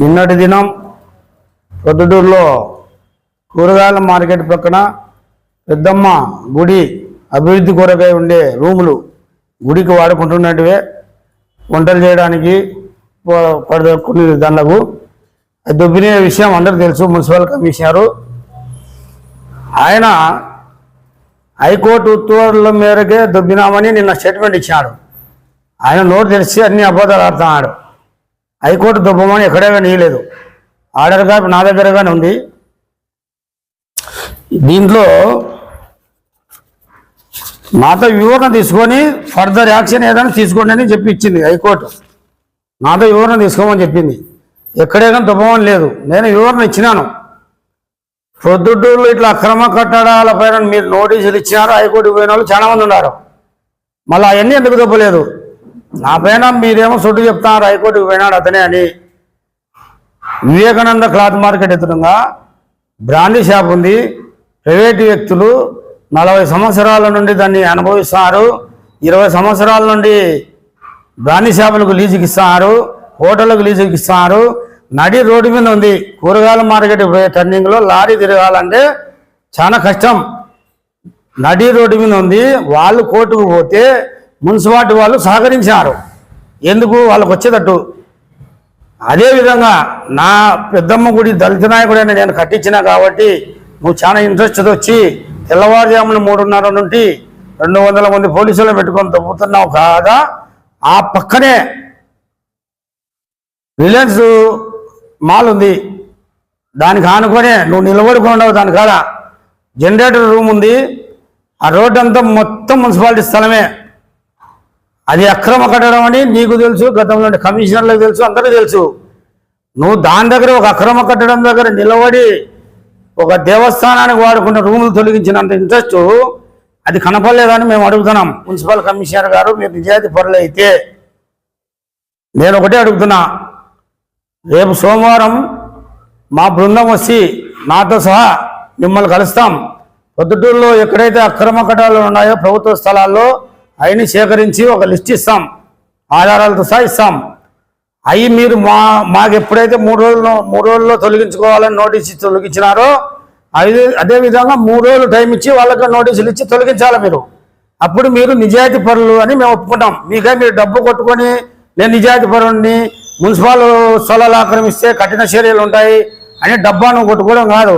నిన్నటి దినం ప్రొద్దుటూరులో కూరగాయల మార్కెట్ పక్కన పెద్దమ్మ గుడి అభివృద్ధి కొరకై ఉండే రూములు గుడికి వాడుకుంటున్నట్టువే వంటలు చేయడానికి ప- పడ దానిలకు అది దొబ్బిన విషయం అందరూ తెలుసు మున్సిపల్ కమిషనరు. ఆయన హైకోర్టు ఉత్తర్వుల మేరకే దొబ్బినామని నిన్న స్టేట్మెంట్ ఇచ్చాడు ఆయన నోరు తెరిచి అన్ని అబద్ధాలు ఆడుతున్నాడు. హైకోర్టు దుబ్బమని ఎక్కడే నీయలేదు ఆర్డర్ కాపీ నా దగ్గరగానే ఉంది. దీంట్లో నాతో వివరణ తీసుకొని ఫర్దర్ యాక్షన్ ఏదైనా తీసుకోండి అని చెప్పి ఇచ్చింది హైకోర్టు. నాతో వివరణ తీసుకోమని చెప్పింది. ఎక్కడైనా దుబ్బమని లేదు. నేను వివరణ ఇచ్చినాను. ప్రొద్దుటూరులో ఇట్లా అక్రమ కట్టడాల పైన మీరు నోటీసులు ఇచ్చినారు హైకోర్టుకు పోయిన వాళ్ళు చాలామంది ఉన్నారు. మళ్ళీ అవన్నీ ఎందుకు దొబ్బలేదు? నా పైన మీరేమో సొట్టు చెప్తున్నారు హైకోర్టుకు పోయినాడు అతనే అని. వివేకానంద క్లాత్ మార్కెట్ ఎదురుగా బ్రాండీ షాప్ ఉంది. ప్రైవేట్ వ్యక్తులు నలభై సంవత్సరాల నుండి దాన్ని అనుభవిస్తున్నారు. ఇరవై సంవత్సరాల నుండి బ్రాండీ షాపులకు లీజుకి ఇస్తున్నారు హోటళ్ళకు లీజుకి ఇస్తున్నారు. నడి రోడ్డు మీద ఉంది. కూరగాయల మార్కెట్ పోయే టర్నింగ్లో లారీ తిరగాలంటే చాలా కష్టం. నడి రోడ్డు మీద ఉంది. వాళ్ళు కోర్టుకు పోతే మున్సిపాలిటీ వాళ్ళు సహకరించారు. ఎందుకు? వాళ్ళకు వచ్చేటట్టు. అదేవిధంగా నా పెద్దమ్మ గుడి దళిత నాయకుడైన నేను కట్టించిన కాబట్టి నువ్వు చాలా ఇంట్రెస్ట్ వచ్చి తెల్లవారుజామున మూడున్నర నుండి రెండు వందల మంది పోలీసులు పెట్టుకొని తప్పుతున్నావు కాదా? ఆ పక్కనే రిలయన్స్ మాల్ ఉంది. దానికి ఆనుకొనే నువ్వు నిలబడుకొని ఉండవు దాని కాడ జనరేటర్ రూమ్ ఉంది. ఆ రోడ్డు అంతా మొత్తం మున్సిపాలిటీ స్థలమే. అది అక్రమ కట్టడం అని నీకు తెలుసు గతంలో కమిషనర్లకు తెలుసు అందరికీ తెలుసు. నువ్వు దాని దగ్గర ఒక అక్రమ కట్టడం దగ్గర నిలబడి ఒక దేవస్థానానికి వాడుకున్న రూములు తొలగించినంత ఇంట్రెస్ట్ అది కనపడలేదని మేము అడుగుతున్నాం. మున్సిపల్ కమిషనర్ గారు మీరు నిజాయితీ పరులు అయితే. నేను ఒకటే అడుగుతున్నా. రేపు సోమవారం మా బృందం వచ్చి నాతో సహా మిమ్మల్ని కలుస్తాం. పొద్దుటూరులో ఎక్కడైతే అక్రమ కట్టాలు ఉన్నాయో ప్రభుత్వ స్థలాల్లో అవన్నీ సేకరించి ఒక లిస్ట్ ఇస్తాం. ఆధారాలతో సహా ఇస్తాం. అవి మీరు మా మాకు ఎప్పుడైతే మూడు రోజుల్లో మూడు రోజుల్లో తొలగించుకోవాలని నోటీస్ తొలగించినారో అదే విధంగా మూడు రోజులు టైం ఇచ్చి వాళ్ళకి నోటీసులు ఇచ్చి తొలగించాలి మీరు. అప్పుడు మీరు నిజాయితీ పరులు అని మేము ఒప్పుకుంటాం. మీకే మీరు డబ్బు కొట్టుకొని నేను నిజాయితీ పరుణ్ణి మున్సిపల్ స్థలాలు ఆక్రమిస్తే కఠిన చర్యలు ఉంటాయి అని డబ్బాను కొట్టుకోవడం కాదు.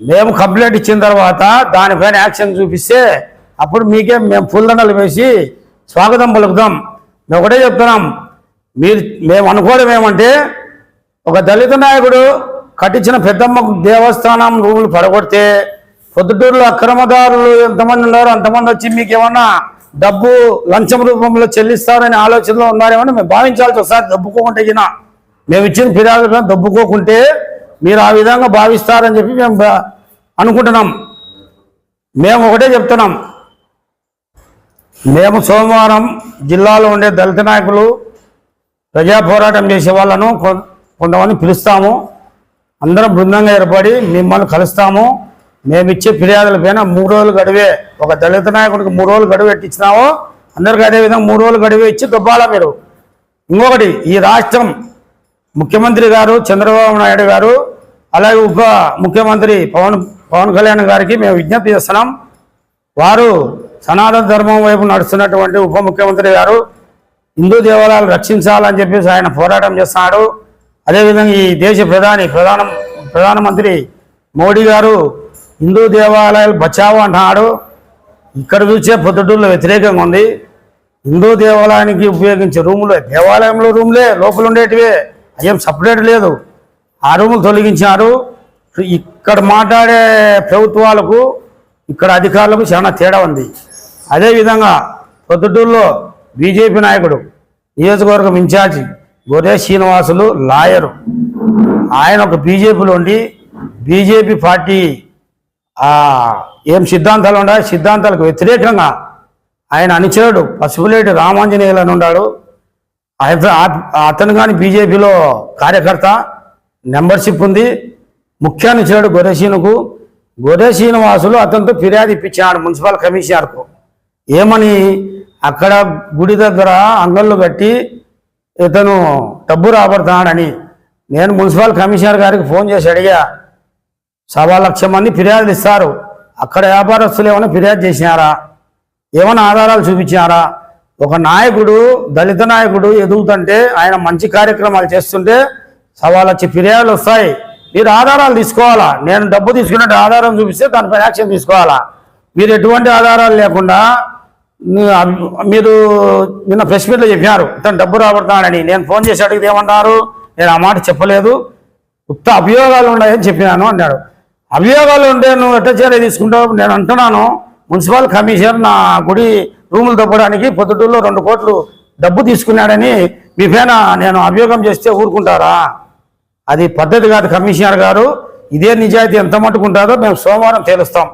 మేము కంప్లైంట్ ఇచ్చిన తర్వాత దానిపైన యాక్షన్ చూపిస్తే అప్పుడు మీకే మేము పూలదండలు వేసి స్వాగతం పలుకుతాం. మేము ఒకటే చెప్తున్నాం. మీరు మేము అనుకోవడం ఏమంటే ఒక దళిత నాయకుడు కట్టించిన పెద్దమ్మ దేవస్థానం రూములు పడగొడితే పొద్దుటూరులో అక్రమదారులు ఎంతమంది ఉన్నారో అంతమంది వచ్చి మీకు ఏమన్నా డబ్బు లంచం రూపంలో చెల్లిస్తారనే ఆలోచనలో ఉన్నారేమని మేము భావించాల్సి ఒకసారి దబ్బుకోకుంటే గిన మేము ఇచ్చిన ఫిర్యాదు దబ్బుకోకుంటే మీరు ఆ విధంగా భావిస్తారని చెప్పి మేము అనుకుంటున్నాం. మేము ఒకటే చెప్తున్నాం. మేము సోమవారం జిల్లాలో ఉండే దళిత నాయకులు ప్రజా పోరాటం చేసే వాళ్ళను కొంతమంది పిలుస్తాము. అందరం బృందంగా ఏర్పడి మిమ్మల్ని కలుస్తాము. మేము ఇచ్చే ఫిర్యాదుల పైన మూడు రోజులు గడివే. ఒక దళిత నాయకుడికి మూడు రోజులు గడువు ఎట్టించినామో అందరికీ అదే విధంగా మూడు రోజులు గడువు ఇచ్చి దొబ్బాలా మీరు. ఇంకొకటి ఈ రాష్ట్రం ముఖ్యమంత్రి గారు చంద్రబాబు నాయుడు గారు అలాగే ఉప ముఖ్యమంత్రి పవన్ పవన్ కళ్యాణ్ గారికి మేము విజ్ఞప్తి చేస్తున్నాం. వారు సనాతన ధర్మం వైపు నడుస్తున్నటువంటి ఉప ముఖ్యమంత్రి గారు హిందూ దేవాలయాలు రక్షించాలని చెప్పేసి ఆయన పోరాటం చేస్తున్నాడు. అదేవిధంగా ఈ దేశ ప్రధాని ప్రధాన ప్రధానమంత్రి మోడీ గారు హిందూ దేవాలయాలు బచావు అంటున్నాడు. ఇక్కడ చూసే పొద్దుటూరులో వ్యతిరేకంగా ఉంది. హిందూ దేవాలయానికి ఉపయోగించే రూములే దేవాలయంలో రూములే లోపల ఉండేటివే. అయ్యేం సపరేట్ లేదు. ఆ రూములు తొలగించారు ఇక్కడ మాట్లాడే ప్రభుత్వాలకు ఇక్కడ అధికారులకు చాలా తేడా ఉంది. అదేవిధంగా పొద్దుటూరులో బీజేపీ నాయకుడు నియోజకవర్గం ఇన్ఛార్జి గొర్రె శ్రీనివాసులు లాయరు. ఆయన ఒక బీజేపీలో ఉండి బీజేపీ పార్టీ ఏం సిద్ధాంతాలు ఉన్నాయి సిద్ధాంతాలకు వ్యతిరేకంగా ఆయన అనుచరుడు పసుపులేటి రామాంజనేయులు అని ఉన్నాడు. ఆ- అతను కానీ బీజేపీలో కార్యకర్త మెంబర్షిప్ ఉంది. ముఖ్య అనుచరుడు గొర్రెసీనుకు గొర్రె శ్రీనివాసులు అతనితో ఫిర్యాదు ఇప్పించాడు మున్సిపల్ కమిషనర్కు. ఏమని అక్కడ గుడి దగ్గర అంగళ్ళు కట్టి ఇతను డబ్బు రాబడతాడని నేను మున్సిపల్ కమిషనర్ గారికి ఫోన్ చేసి అడిగా సవా లక్ష మంది ఫిర్యాదులు ఇస్తారు. అక్కడ వ్యాపారస్తులు ఏమైనా ఫిర్యాదు చేసినారా? ఏమైనా ఆధారాలు చూపించారా ఒక నాయకుడు దళిత నాయకుడు ఎదుగుతుంటే ఆయన మంచి కార్యక్రమాలు చేస్తుంటే సవా లక్ష ఫిర్యాదులు వస్తాయి. మీరు ఆధారాలు తీసుకోవాలా? నేను డబ్బు తీసుకున్నట్టు ఆధారం చూపిస్తే దానిపై యాక్షన్ తీసుకోవాలా? మీరు ఎటువంటి ఆధారాలు లేకుండా మీరు నిన్న ప్రెస్ మీట్లో చెప్పినారు ఇతను డబ్బు రాబడతానని నేను ఫోన్ చేసి అడిగితే ఏమన్నారు నేను ఆ మాట చెప్పలేదు. ఉత్త అభియోగాలు ఉన్నాయని చెప్పినాను అన్నాడు. అభియోగాలు ఉంటే నువ్వు ఎట్ట చర్య తీసుకుంటావు? నేను అంటున్నాను మున్సిపల్ కమిషనర్ నా గుడి రూములు తప్పడానికి పొద్దుటూరులో రెండు కోట్లు డబ్బు తీసుకున్నాడని మీ పైన నేను అభియోగం చేస్తే ఊరుకుంటారా? అది పద్ధతి కాదు కమిషనర్ గారు. ఇదే నిజాయితీ ఎంత మట్టుకుంటారో మేము సోమవారం తేలుస్తాం.